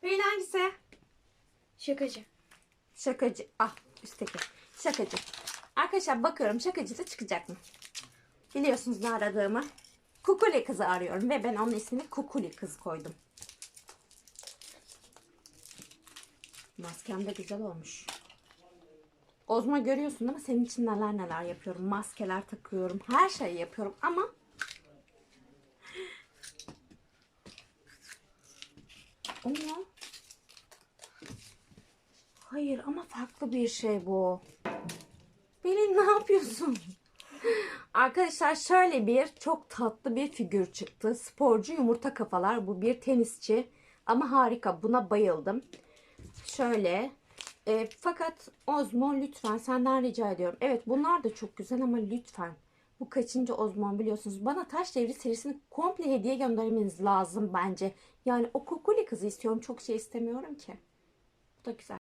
Pelin hangisi? Şakacı. Şakacı. Ah üstteki. Şakacı. Arkadaşlar bakıyorum şakacı da çıkacak mı? Biliyorsunuz ne aradığımı. Kukuli kızı arıyorum ve ben onun ismini Kukuli kız koydum. Maskem de güzel olmuş. Ozma görüyorsun ama senin için neler neler yapıyorum. Maskeler takıyorum. Her şeyi yapıyorum ama o mu? Hayır ama farklı bir şey bu. Pelin ne yapıyorsun? Arkadaşlar şöyle bir çok tatlı bir figür çıktı. Sporcu yumurta kafalar. Bu bir tenisçi. Ama harika. Buna bayıldım. Şöyle. E, fakat Ozmo lütfen senden rica ediyorum. Evet bunlar da çok güzel ama lütfen. Bu kaçıncı Ozmo biliyorsunuz. Bana Taş Devri serisini komple hediye göndermeniz lazım bence. Yani o Kukuli kızı istiyorum. Çok şey istemiyorum ki. Bu da güzel.